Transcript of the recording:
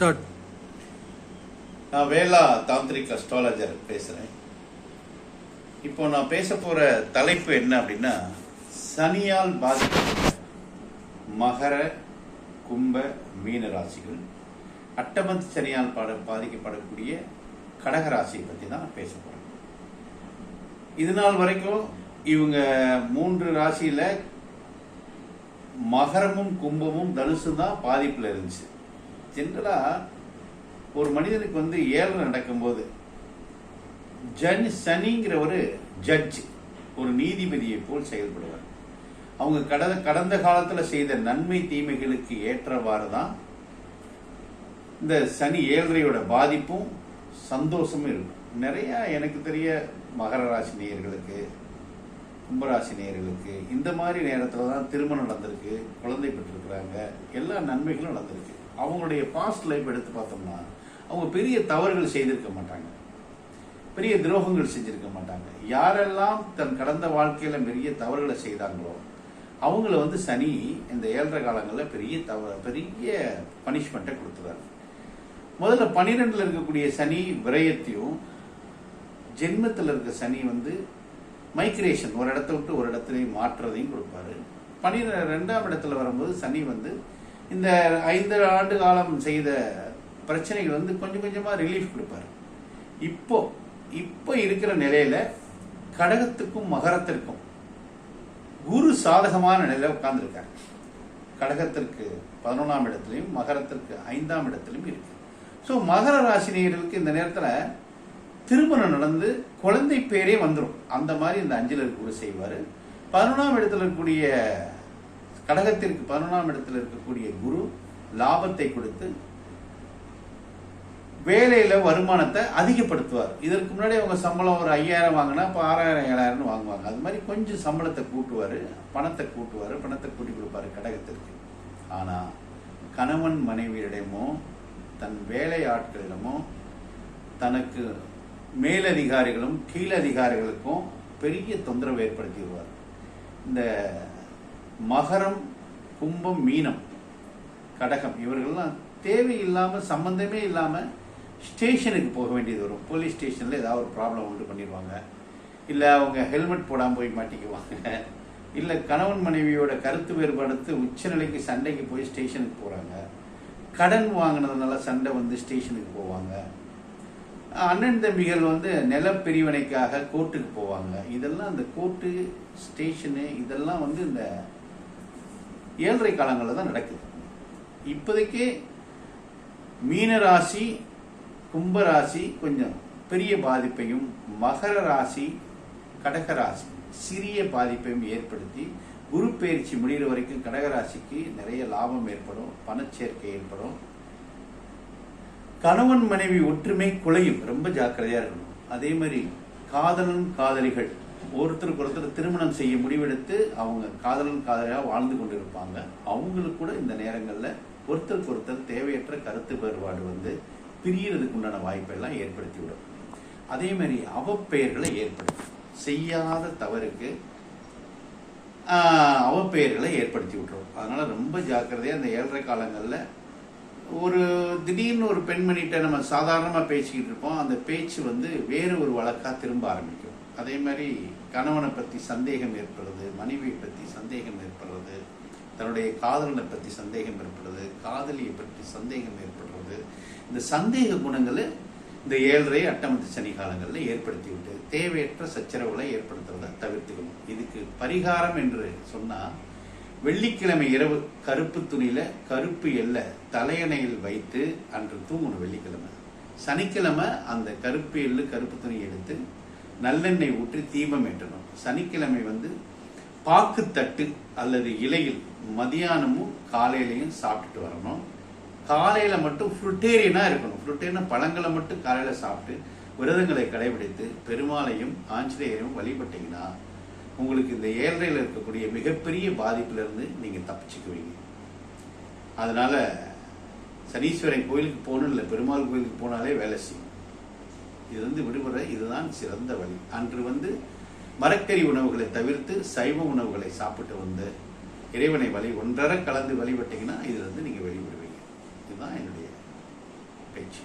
Start நான் வேலா tantric astrologer பேசுகிறேன் இப்போ நான் பேச போகிற தலைப்பு என்ன அப்படின்னா சனியால் பாதிக்கப்பட்ட மகர கும்ப மீன ராசிகள் அட்டமத்து சனியால் பாட பாதிக்கப்படக்கூடிய கடக ராசியை பற்றி தான் நான் பேச போகிறேன் இது நாள் வரைக்கும் இவங்க மூன்று ராசியில் மகரமும் கும்பமும் தனுசு தான் பாதிப்பில் இருந்துச்சு. ஜென்ரலாக ஒரு மனிதனுக்கு வந்து ஏழரை நடக்கும்போது ஜன் சனிங்கிற ஒரு ஜட்ஜ் ஒரு நீதிபதியை போல் செயல்படுவார். அவங்க கடந்த கடந்த காலத்தில் செய்த நன்மை தீமைகளுக்கு ஏற்றவாறு தான் இந்த சனி ஏழரையோட பாதிப்பும் சந்தோஷமும் இருக்கும். நிறைய எனக்கு தெரிய மகர ராசி நேயர்களுக்கு கும்பராசி நேயர்களுக்கு இந்த மாதிரி நேரத்தில் தான் திருமணம் நடந்திருக்கு குழந்தை பெற்றிருக்கிறாங்க எல்லா நன்மைகளும் நடந்திருக்கு. அவங்களுடைய பாஸ்ட் லைஃப் எடுத்து பார்த்தோம்னா அவங்க பெரிய தவறுகள் செய்திருக்க மாட்டாங்க. பெரிய துரோகங்கள் செஞ்சிருக்க மாட்டாங்க. யாரெல்லாம் தன் கடந்த வாழ்க்கையில பெரிய தவறுகளை செய்தாங்களோ அவங்கள வந்து சனி இந்த ஏழரை காலங்களில் பெரிய தவ பெரிய பனிஷ்மெண்ட்டை கொடுத்துறாரு. முதல்ல பனிரெண்டுல இருக்கக்கூடிய சனி விரயத்தையும் ஜென்மத்தில் இருக்க சனி வந்து மைக்ரேஷன் ஒரு இடத்த விட்டு ஒரு இடத்துலையும் மாற்றுறதையும் கொடுப்பாரு. பனிரெண்டு ரெண்டாம் இடத்துல வரும்போது சனி வந்து இந்த ஐந்து ஆண்டு காலம் செய்த பிரச்சனைகள் வந்து கொஞ்சம் கொஞ்சமாக ரிலீஃப் கொடுப்பாரு. இப்போ இப்போ இருக்கிற நிலையில கடகத்துக்கும் மகரத்திற்கும் குரு சாதகமான நிலையில உட்கார்ந்துருக்காரு. கடகத்திற்கு பதினொன்றாம் இடத்துலையும் மகரத்திற்கு ஐந்தாம் இடத்துலையும் இருக்கு. ஸோ மகர ராசினியர்களுக்கு இந்த நேரத்தில் திருமணம் நடந்து குழந்தை பேரே வந்துடும் அந்த மாதிரி இந்த அஞ்சலர் குரு செய்வார். பதினொன்றாம் இடத்துல இருக்கக்கூடிய கடகத்திற்கு பதினொன்றாம் இடத்துல இருக்கக்கூடிய குரு லாபத்தை கொடுத்து வேலையில வருமானத்தை அதிகப்படுத்துவார். இதற்கு முன்னாடி அவங்க சம்பளம் ஒரு ஐயாயிரம் வாங்கினா இப்போ ஆறாயிரம் ஏழாயிரம்னு வாங்குவாங்க. அது மாதிரி கொஞ்சம் சம்பளத்தை கூட்டுவார் பணத்தை கூட்டுவார் பணத்தை கூட்டி கொடுப்பாரு கடகத்திற்கு. ஆனால் கணவன் மனைவியிடமோ தன் வேலை ஆட்களிடமோ தனக்கு மேலதிகாரிகளும் கீழதிகாரிகளுக்கும் பெரிய தொந்தரவு ஏற்படுத்திடுவார் இந்த மகரம் கும்பம் மீனம் கடகம். இவர்கள்லாம் தேவையில்லாமல் சம்பந்தமே இல்லாமல் ஸ்டேஷனுக்கு போக வேண்டியது வரும். போலீஸ் ஸ்டேஷனில் ஏதாவது ஒரு ப்ராப்ளம் உண்டு பண்ணிடுவாங்க. இல்லை அவங்க ஹெல்மெட் போடாமல் போய் மாட்டிக்குவாங்க. இல்லை கணவன் மனைவியோட கருத்து வேறுபடுத்து உச்சநிலைக்கு சண்டைக்கு போய் ஸ்டேஷனுக்கு போகிறாங்க கடன் வாங்கினதுனால சண்டை வந்து ஸ்டேஷனுக்கு போவாங்க. அண்ணன் தம்பிகள் வந்து நிலப்பிரிவினைக்காக கோர்ட்டுக்கு போவாங்க. இதெல்லாம் அந்த கோர்ட்டு ஸ்டேஷனு இதெல்லாம் வந்து இந்த ஏழரை காலங்களில் தான் நடக்குது. இப்போதைக்கு மீன ராசி கும்ப ராசி கொஞ்சம் பெரிய பாதிப்பையும் மகர ராசி கடக ராசி சிறிய பாதிப்பையும் ஏற்படுத்தி குரு பயிற்சி முடிகிற வரைக்கும் கடகராசிக்கு நிறைய லாபம் ஏற்படும் பணச்சேர்க்கை ஏற்படும். கணவன் மனைவி ஒற்றுமை குலையும் ரொம்ப ஜாக்கிரதையாக இருக்கணும். அதே மாதிரி காதலன் காதலிகள் ஒருத்தருக்கு ஒருத்தர் திருமணம் செய்ய முடிவெடுத்து அவங்க காதலன் காதலியாக வாழ்ந்து கொண்டிருப்பாங்க. அவங்களுக்கு கூட இந்த நேரங்களில் ஒருத்தருக்கு ஒருத்தர் தேவையற்ற கருத்து வேறுபாடு வந்து பிரியறதுக்கு உண்டான வாய்ப்பெல்லாம் ஏற்படுத்தி விடும் அதே மாதிரி அவப்பெயர்களை ஏற்படுத்தும். செய்யாத தவறுக்கு அவப்பெயர்களை ஏற்படுத்தி விட்டுரும் அதனால ரொம்ப ஜாக்கிரதையா இந்த ஏழரை காலங்களில் ஒரு திடீர்னு ஒரு பெண்மணிகிட்ட நம்ம சாதாரணமாக பேசிக்கிட்டு இருப்போம். அந்த பேச்சு வந்து வேறு ஒரு வழக்காக திரும்ப ஆரம்பிக்கும். அதே மாதிரி கணவனை பற்றி சந்தேகம் ஏற்படுறது மனைவியை பற்றி சந்தேகம் ஏற்படுறது தன்னுடைய காதலனை பற்றி சந்தேகம் ஏற்படுறது காதலியை பற்றி சந்தேகம் ஏற்படுறது. இந்த சந்தேக குணங்களை இந்த ஏழரை அட்டமத்து சனி காலங்களில் ஏற்படுத்தி விட்டு தேவையற்ற சச்சரவுகளை ஏற்படுத்துறதை தவிர்த்துக்கணும். இதுக்கு பரிகாரம் என்று சொன்னால் வெள்ளிக்கிழமை இரவு கருப்பு துணியில் கருப்பு எல்லை தலையணையில் வைத்து அன்று தூங்கணும் வெள்ளிக்கிழமை. சனிக்கிழமை அந்த கருப்பு எள்ளு கருப்பு துணி எடுத்து நல்லெண்ணெய் ஊற்றி தீபம் ஏற்றணும். சனிக்கிழமை வந்து பாக்குத்தட்டு அல்லது இலையில் மதியானமும் காலையிலையும் சாப்பிட்டுட்டு வரணும். காலையில மட்டும் ஃப்ருட்டேரியனா இருக்கணும். ஃப்ருட்டேரியனா பழங்களை மட்டும் காலையில சாப்பிட்டு விரதங்களை கடைபிடித்து பெருமாளையும் ஆஞ்சநேயரையும் வழிபட்டீங்கன்னா உங்களுக்கு இந்த ஏழ்றையில் இருக்கக்கூடிய மிகப்பெரிய பாதிப்புல இருந்து தப்பிச்சுக்குவீங்க. அதனால சனீஸ்வரன் கோயிலுக்கு போகணும் இல்லை பெருமாள் கோயிலுக்கு போனாலே வேலை செய்யும். இது வந்து இதுதான் சிறந்த வழி. அன்று வந்து மரக்கறி உணவுகளை தவிர்த்து சைவ உணவுகளை சாப்பிட்டு வந்து இறைவனை வழி ஒன்றரை கலந்து வழிபட்டீங்கன்னா இதுல நீங்கள் நீங்க வெளிவிடுவீங்க. இதுதான் என்னுடைய பேச்சு.